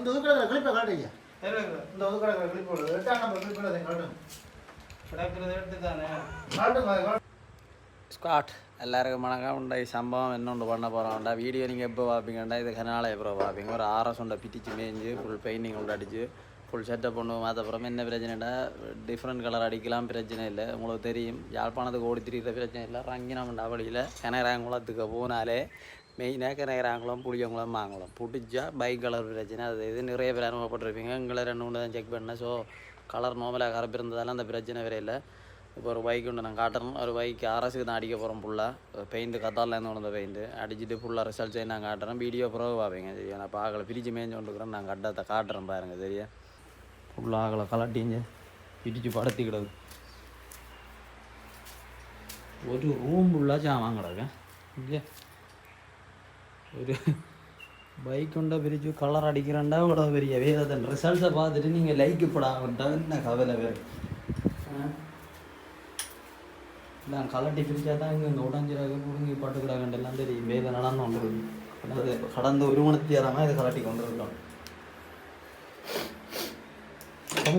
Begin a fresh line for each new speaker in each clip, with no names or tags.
இந்த ஒதுக்கிற கிளிப்பை காட்டுங்க. இந்த ஒதுக்கிற கிளிப்போட. எட்டாம் நம்பர் கிளிப்போட அதை காட்டுங்க.
கிடக்கிறது எடுத்து தானே
காட்டுங்க.
ஸ்காட் எல்லாருக்கும் வணக்கம். உண்டா சம்பவம் என்ன ஒன்று பண்ண போகிறோம்டா வீடியோ நீங்கள் எப்போ பார்ப்பீங்கண்டா? இது கனால எப்போ பார்ப்பீங்க? ஒரு ஆர்எஸ் உண்டை பிடிச்சி மேய்ஞ்சு ஃபுல் பெயிண்டிங் உண்டு அடிச்சு ஃபுல் செட்டப் பண்ணுவோம் அதுக்கப்புறம் என்ன பிரச்சனைடா? டிஃப்ரெண்ட் கலர் அடிக்கலாம் பிரச்சனை இல்லை. உங்களுக்கு தெரியும் யாழ்ப்பாணத்துக்கு ஓடி திரிகிற பிரச்சனை இல்லை. ரங்கினம்டா வழியில் கிணறாங்குளத்துக்கு போனாலே மெயினாக கிணறாங்குளம் புளியங்குளம் வாங்கலாம் பிடிச்சா பைக் கலர் பிரச்சனை அது இது நிறைய பேர் அனுபவப்பட்டிருப்பீங்க எங்களை ரெண்டு மூணு தான் செக் பண்ணேன் ஸோ கலர் நோமலாக கரப்பு இருந்ததால அந்த பிரச்சனை வேற இல்லை இப்போ ஒரு பைக் உண்டு நான் காட்டுறேன் ஒரு பைக் அரசுக்கு தான் அடிக்க போகிறோம் ஃபுல்லாக பெயிண்ட்டு கத்தாலேருந்து கொண்டு வந்த பெயிண்ட்டு அடிச்சுட்டு ஃபுல்லாக ரிசல்ட்ஸ் நான் காட்டுறேன் வீடியோ பிறகு பார்ப்பீங்க சரியா நான் பார்க்கல பிரித்து மேய்ஞ்சு கொண்டுக்கிறேன் நான் கட்டத்தை காட்டுறேன் பாருங்க சரியா ஃபுல்லாக ஆகலை கலட்டிங்க பிரித்து படுத்தி ஒரு ரூம் ஃபுல்லாக சாமான் இல்லையா ஒரு பைக் கொண்ட பிரிச்சு கலர் அடிக்கிறேன்டா இவ்வளோ பெரிய வேதத்தன் ரிசல்ட்ஸை பார்த்துட்டு நீங்கள் லைக்கு போடாமட்டா என்ன கவலை வேறு? இல்லை கலட்டி பிரிச்சா தான் இங்கே இங்கே உடஞ்சிராக புடுங்கி பட்டுக்கிறாங்கன்றெல்லாம் தெரியும். வேலை நடந்து கொண்டு அதாவது கடந்த ஒரு மணி ஏறாமல் இதை கலட்டி கொண்டு இருக்கோம்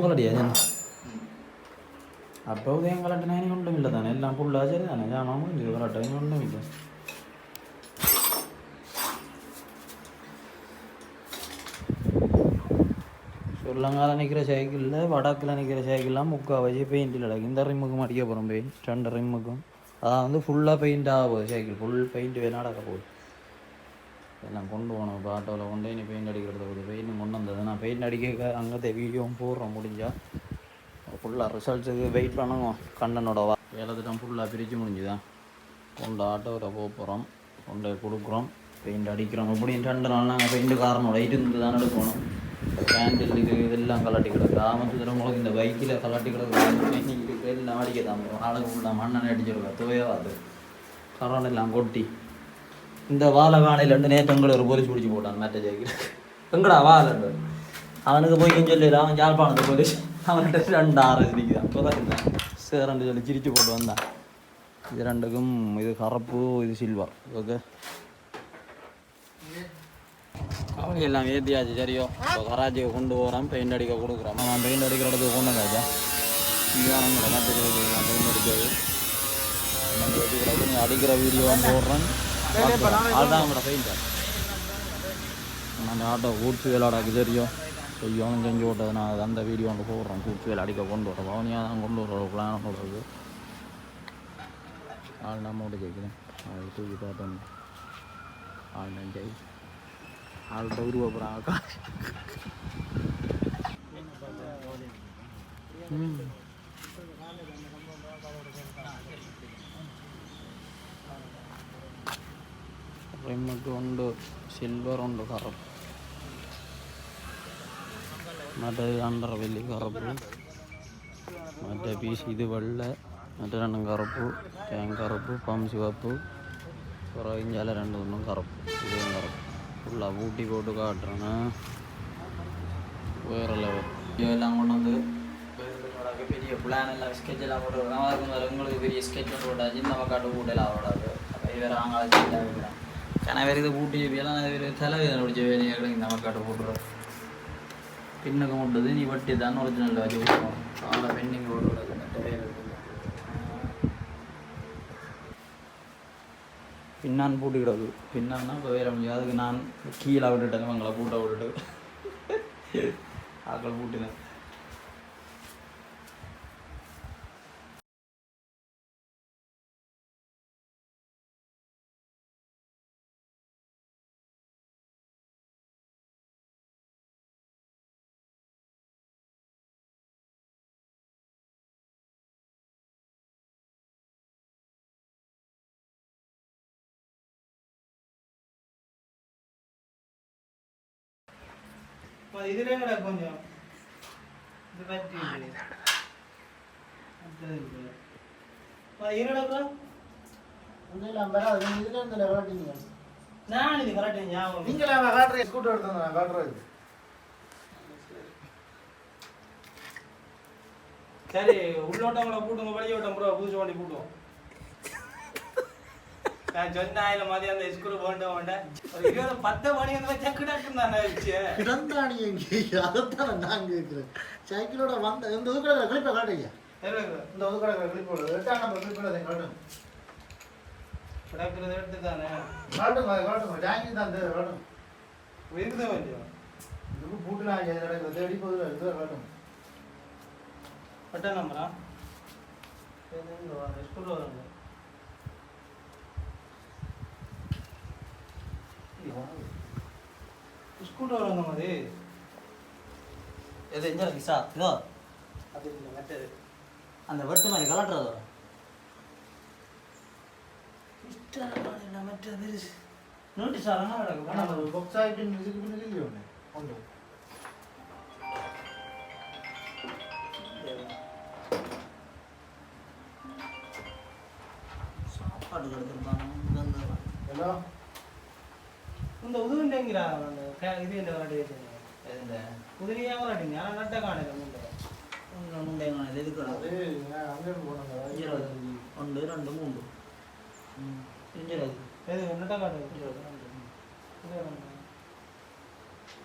கலட்டியா ஜன அப்போ உதயம் கலட்டினா ஒன்றும் இல்லை தானே. எல்லாம் புள்ளாச்சு தானே ஜானாமும் இது கலட்ட ஒன்றும் இல்லை சொல்லங்கால நிற்கிற சைக்கிளில் வடக்கில் நிற்கிற சைக்கிள்லாம் முக்கால் வச்சு பெயிண்டில் அடக்கு இந்த ரிம்முக்கும் அடிக்க போகிறோம் பெயிண்ட் ரெண்டு ரிம்முக்கும் அதான் வந்து ஃபுல்லாக பெயிண்ட் ஆக போகுது சைக்கிள் ஃபுல் பெயிண்ட் வேணா அடக்க போகுது எல்லாம் கொண்டு போகணும் இப்போ ஆட்டோவில் கொண்டு போய் நீ பெயிண்ட் அடிக்கிறது போகுது பெயிண்ட் கொண்டு வந்தது நான் பெயிண்ட் அடிக்க அங்கே வீடியோவும் போடுறோம் முடிஞ்சால் ஃபுல்லாக ரிசல்ட்ஸுக்கு வெயிட் பண்ணுவோம் கண்டனோட வா வேலை திட்டம் ஃபுல்லாக பிரித்து முடிஞ்சுதான் கொண்டு ஆட்டோவில் போக போகிறோம் கொண்டு போய் கொடுக்குறோம் பெயிண்ட் அடிக்கிறோம் அப்படின்னு ரெண்டு நாள் நாங்கள் பெயிண்ட் காரணம் இருந்து தான் எடுக்கணும் கேண்டில் இது இதெல்லாம் கலாட்டி கிடக்கு. கிராமத்தில் இந்த பைக்கில் கலாட்டி கிடக்கு. எல்லாம் அடிக்க தான். போகிறோம் ஆளுக்கு ஃபுல்லாக மண்ணெண்ணை அடிச்சிருக்கா துவையாது கரால் எல்லாம் கொட்டி. இந்த வாழை வேலையில் ரெண்டு நேற்று எங்களை ஒரு போலீஸ் பிடிச்சி போட்டான் மேட்டை ஜெயிக்கிற எங்கடா வாழை அவனுக்கு போய் சொல்லி அவன் யாழ்ப்பாணத்து போலீஸ். அவன்கிட்ட ரெண்டு ஆறு நிற்கிறான் இப்போ தான் இருந்தான் சேரண்டு சொல்லி சிரிச்சு போட்டு வந்தான். இது ரெண்டுக்கும் இது கரப்பு இது சில்வர் ஓகே அவங்க எல்லாம் ஏற்றியாச்சு சரியோ. இப்போ கராச்சிக்கு கொண்டு போகிறோம் பெயிண்ட் அடிக்க கொடுக்குறோம் நான் பெயிண்ட் அடிக்கிற இடத்துக்கு கொண்டு வந்தாச்சா? இதுதான் நம்மளோட பெயிண்ட் அடிக்கிறது நம்ம அடிக்கிற வீடியோ போடுறேன். அதுதான் நம்மளோட பெயிண்ட் அந்த ஆட்டோ கூட்ஸ் வேலாடாக்கு தெரியும் செய்யும் செஞ்சு விட்டது நான் அந்த வீடியோ ஒன்று போடுறோம் கூட்ஸ் வேலை அடிக்க கொண்டு வரோம் பவனியாக தான் கொண்டு வர பிளான் போடுறது ஆள் நான் மட்டும் கேட்குறேன் அது தூக்கி பார்த்தோம் ஆள் நான் hal baru berapa hmm. rem gondo silver ondo karab mada andra veli karab mada bis idu valla mada ran karab tank karab pam sivappu kora injala rendu onnu ஃபுல்லாக ஊட்டி போட்டு காட்டுறேன்னா வேறு லெவல் இதெல்லாம் கொண்டு வந்து பெரிய பிளான் எல்லாம் ஸ்கெட்ச் எல்லாம் போட்டு நமக்கு உங்களுக்கு பெரிய ஸ்கெட்ச் ஒன்று போட்டாச்சு. நம்ம காட்டு கூட்டலாம் ஓடாது இது வேறு ஆங்கால கன வேறு இது ஊட்டி எல்லாம் வேறு தலைவேதனை பிடிச்ச வேலையை கிடைக்கும் நம்ம காட்டு போட்டுறோம் பின்னுக்கு முட்டுது. நீ வட்டி தான் ஒரிஜினல் வச்சு விட்டுருவோம் ஆளை பெண்டிங் போட்டுருக்கு நிறைய இருக்குது பின்னான் பூட்டி கிடக்கு பின்னான்னா இப்போ வேற முடியாது. அதுக்கு நான் கீழே விட்டுட்டேன். அவங்கள பூட்ட விட்டுட்டு. ஆக்களை பூட்டினேன்.
இதுல என்னடா கொஞ்சம் இது பற்றி
காட்டுங்க
நான் இது கரெக்டாக ஞாபகம்
நீங்களே அவன் காட்டுறேன் ஸ்கூட்டர் எடுத்து நான் காட்டுறது
சரி உள்ளோட்டவங்கள கூட்டுங்க வெளியோட்டம் ப்ரோ புதுசு வண்டி கூட்டுவோம். நான் சொன்ன ஆயில மதியம் அந்த ஸ்கூலுக்கு போக மாட்டேன் ஒரு பத்து மணி வந்து வச்சா கிடக்கும் தானே
கிடந்தாணி எங்கே? அதைத்தான் நான் கேட்குறேன். சைக்கிளோட வந்த இந்த ஒதுக்கடை கிளிப்பை காட்டுங்க. இந்த ஒதுக்கடை கிளிப்போட எட்டாம் நம்பர் கிளிப்போட காட்டுங்க
கிடக்குறத எடுத்து தானே
காட்டுங்க காட்டுங்க டேங்கி தான் இந்த காட்டுங்க
விருது கொஞ்சம்
இதுக்கு பூட்டுலாம் நடக்குது தேடி போகுது இது காட்டுங்க
பட்ட நம்பரா ஸ்கூலில் வருங்க ஸ்கூலில் வருவாங்க மாதிரி
எது எங்க விசா இதோ
அது இல்லை மற்றது
அந்த வெட்டு மாதிரி கலட்டுறதோ நோட்டீஸ் ஆகலாம்
ஆனால்
கிடக்கும்
ஒரு box ஆகிட்டு இதுக்கு பின்னாடி இல்லையோ ஒன்று உண்டு
சாப்பாடு கெடுத்துருப்பாங்க
எல்லாம்
இந்த உதுவிண்டேங்கிறா அந்த க- இது இந்த விளையாட்டு வச்சுருங்க
எதுங்க
குதிரையாக விளையாடுங்க ஆனால் நட்ட காணல முண்டை
முண்டைங்க எது
அது அங்கே போனாங்க
இருபது ஒன்று ரெண்டு மூன்று இருபது
எது நட்ட காட்டு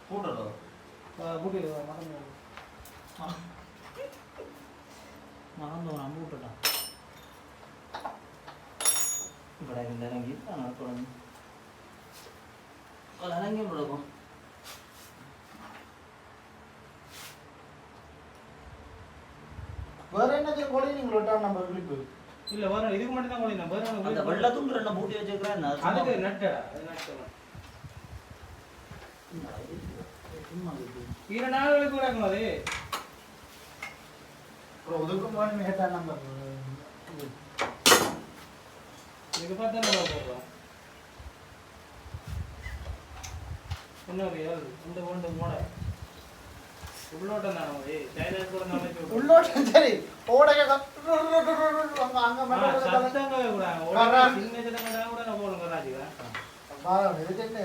கூட்டுறதோ
கூட்டிட்டு வா மறந்து
மறந்து ஒரு அம்பு விட்டுட்டான் ഇവിടെ ഇറങ്ങി കുഴഞ്ഞു ഇറങ്ങി കൊടുക്കും
வேற என்னத்தையும் கொலை நீங்கள் எட்டாம் நம்பர் கிளிப்பு
இல்லை வர இதுக்கு மட்டும் தான் கொள்ளினா வேற
அந்த
ஒன்று
வெள்ளத்துண்டு ரெண்டு பூட்டி வச்சிருக்கிறேன்
அதுக்கு நட்டடா அது நட்டலாம் இரு நாளுக்கு கூட இருக்கும் அது
அப்புறம் ஒதுக்கும் போன எட்டாம் நம்பர்
இதுக்கு பார்த்தா நம்ம போடுறோம் போகணும் கராஜிக்கு
பாருங்க இது என்ன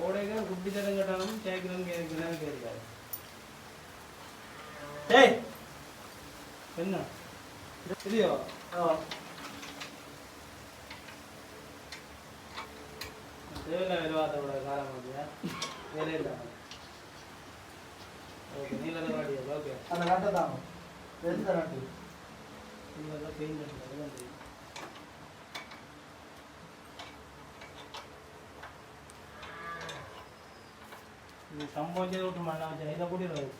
ஓடைக்கு குட்டி தடம் கட்டாலும் கேட்கணும் கேட்கணும் கேட்காது
ஏய்.
என்ன? இல்லையோ தேவையில்ல விலவாதோட காலம் அப்படியா வேலை இல்லை. ஓகே நீல வாடியா ஓகே.
அந்த நட்டை தான். எந்த நட்டு
நீல பெயிண்ட் அடிக்கிறது இது சம்பவம் விட்டு மண்ணா வச்சா இதை கூட்டிடுறது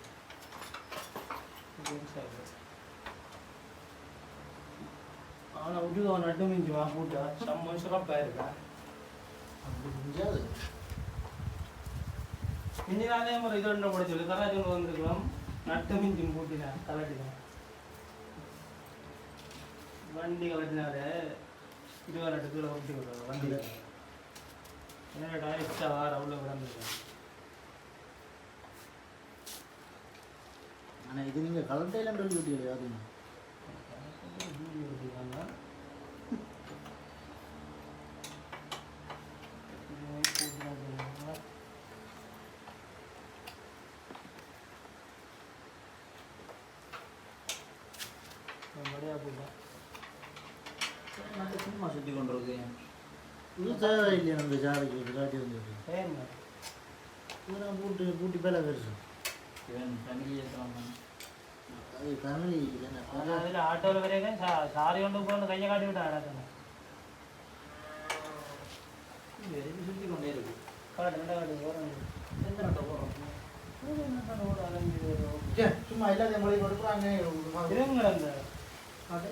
ஆனால் விட்டு அவன் நட்டு மிஞ்சுவா கூட்டா சம்பவம் சிறப்பாக இருக்கா
முடியாது
மிஞ்சி அதே மாதிரி இது ஒன்று போட சொல்லி கலாச்சாரம் நட்டு மிஞ்சும் கூட்டினா கலட்டினா வண்டி கலட்டினாரு இருபது நட்டு கீழே ஊட்டி விடுறோம் வண்டியில் என்னடா எக்ஸ்ட்ரா வார உள்ள கிடந்துருக்கேன்
ஆனால் இது நீங்கள் கலண்டையில சொல்லி விட்டீங்க அது
மட்டும் சுற்றி கொண்டு இருக்கு
இது தேவை இல்லையா அந்த ஜாதிக்கு இது காட்டி வந்து இதெல்லாம் பூட்டு பூட்டி பேல பெருசு அது ஃபேமிலி
அதில் ஆட்டோவில் வரைக்கும் சாரி கொண்டு போய் கையை காட்டி விட்டா நடக்கணும்
சுற்றி கொண்டே இருக்கு
காட்டு நட காட்டு போகிறோம்
எந்த நட்டை போகிறோம்
சும்மா எல்லாத்தையும் மொழி கொடுக்குறாங்க
அந்த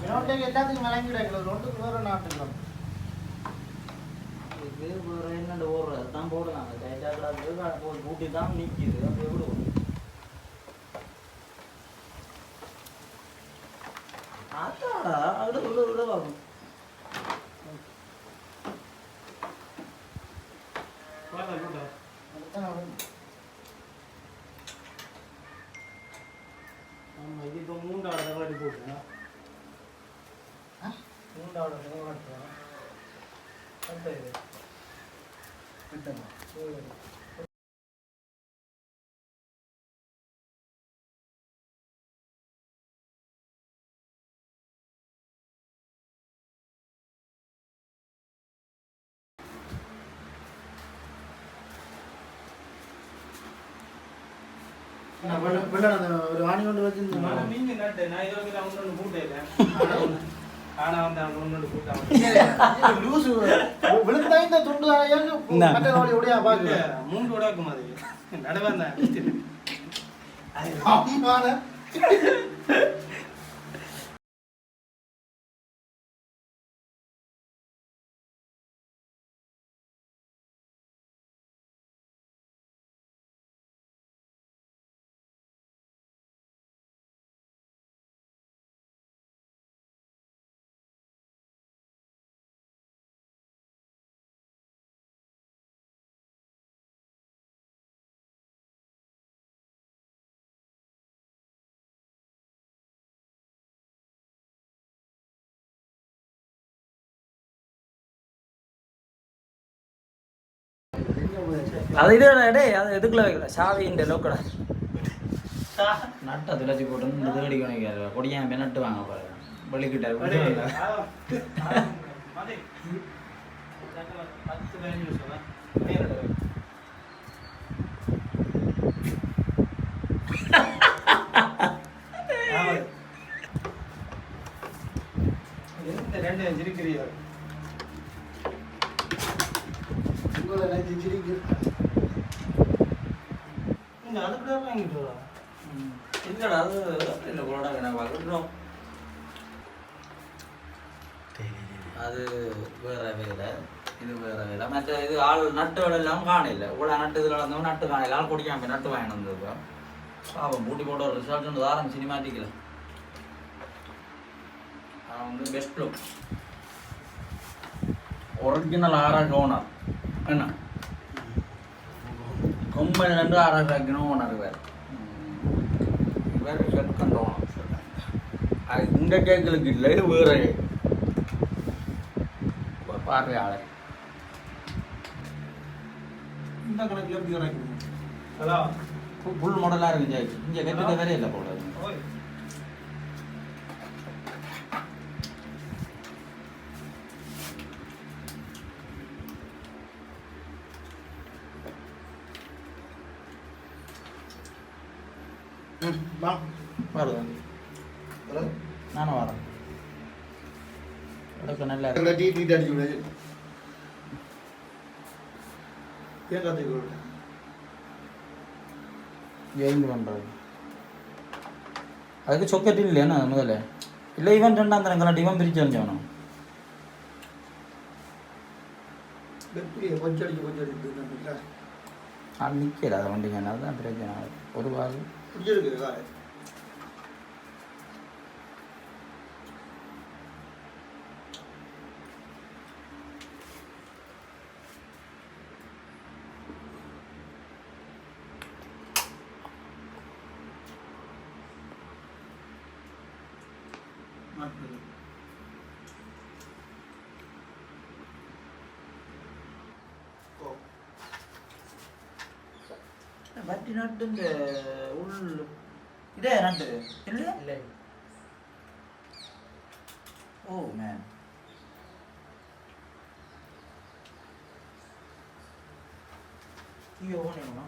என்னோட எல்லாத்துக்கும் விளங்கி கிடைக்கல ஒன்றுக்கு வேற நாட்டுக்கலாம்
இது வேறு என்னண்டு ஓடுறது தான் போடுறாங்க டைட்டாக போய் பூட்டி தான் நிற்கிது அப்படியே விடுவோம் அதாடா அது விட விட
ஆமா இது இப்போ மூன்றாவது வாட்டி போட்டுருங்க
ஆ?
மூன்றாவது வாட்டி அடுத்த இது
விட்டமா
சரி.
நான் வெள்ள- வெள்ள அந்த ஒரு ஆணி கொண்டு வச்சிருந்தேன்
ஆனா மீன் நட்டு நான் இது நான் ஒண்ணு போட்டேன் ஆனா அது
இது டேய் அது எதுக்குள்ள வைக்கல? சாவி இந்த லோக்கடா நட்டை துளச்சி போட்டு இந்த தேடி கணிக்க கொடியான் நட்டு வாங்க பாருங்க வெளிக்கிட்ட
பத்து பதினஞ்சு நிமிஷம் ரெண்டு இருக்கிறீங்க
உங்களை நினைச்சு சிரிக்கு
நீங்க அதுக்கு வாங்கிட்டு வரலாம்.
இல்லடா அது இல்லை கொலடா நான் பார்க்குறோம் அது வேற வேலை இது வேற வேலை. மற்ற இது ஆள் நட்டுகள் எல்லாம் காணையில். இவ்வளோ நட்டு இதில் நடந்தவங்க நட்டு காணையில். ஆள் குடிக்காம நட்டு வாங்கிட்டு வந்தது பாவம் பூட்டி போட்ட ஒரு ரிசல்ட் வந்து ஆரம்பி சினிமாட்டிக்கல அவன் வந்து பெஸ்ட் லுக் ஒரிஜினல் ஆராய்ச்சி ஓனர் என்ன கொம்பன் என்று ஆராய்ச்சி ஓனர் இவர் இவர் செட் கண்ட ஓனர் அது இந்த கேக்களுக்கு இல்லை வேற. பார்வையாளர். இந்த கணக்கில் எப்படி கிடைக்கும்
ஹலோ
புல் மாடலாக இருக்கு இங்கே கட்டிட வேற இல்லை போல.
ஹலோ
நானும் வரேன். எடுக்க நல்லா இருக்கு
இந்த டீ டீ அடிச்சு விடு. ஏன் கற்றுக்க
ஜெயிண்ட் பண்ணுறது அதுக்கு சொக்கெட் இல்லையா முதல்ல? இல்லை இவன் ரெண்டாம் தரம் கலாட்டி இவன் பிரிச்சு
கொஞ்சம் அடிச்சு
அது வண்டிங்க அதுதான் பிரச்சனை ஒரு வாரம்
பிடிச்சிருக்கு காரை மாட்டுது ஓ
வட்டி நட்டு இந்த உள் இதே நட்டு இல்லையா
இல்லை
ஓ மேன் ஐயோ ஓனேமா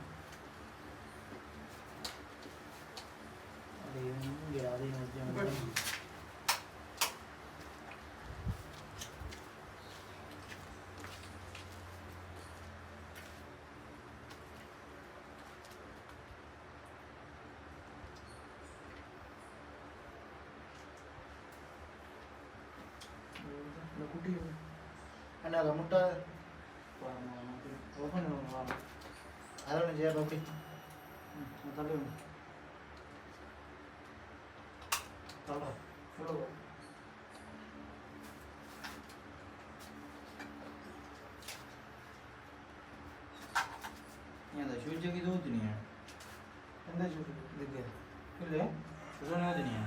அது இங்கே அதையும் வச்சு
இந்த குட்டி அண்ணா அதை முட்டை.
ஓப்பன் பண்ணுவாங்க
அதை ஒன்று செய்ய அப்படி
தள்ளி. தள்ளு.
நீ அந்த சுவிட்சுக்கு இது ஊற்றுனியா
எந்த சூடு
இதுக்கு.
இல்லையா
சுதனை ஊற்றுனியா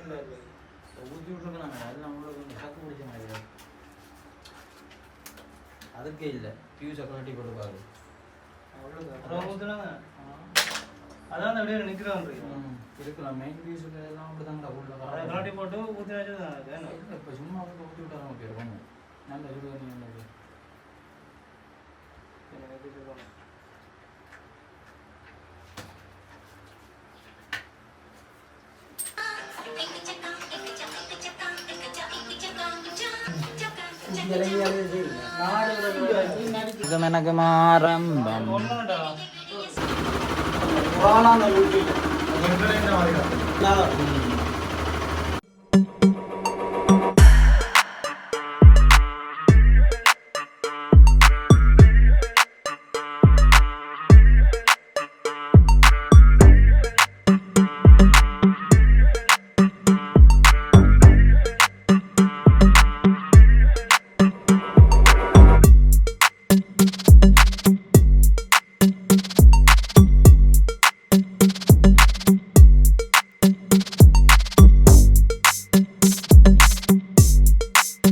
இல்லை இல்லை.
ஊற்றி விட்ருக்காங்க எல்லாம் உள்ள கொஞ்சம் சக்கு பிடிச்ச மாதிரி. அதுக்கே இல்லை. பியூஸ் அக்கௌண்ட் போட்டு பாரு.
அவ்வளோதான் அதான் அப்படியே
நிற்கிறோம் இருக்கலாம். மெயின் பியூஸ் எல்லாம் அப்படி தான் உள்ள
கலாட்டி
இப்போ சும்மா அவங்க ஊற்றி விட்டா நமக்கு
விட
இது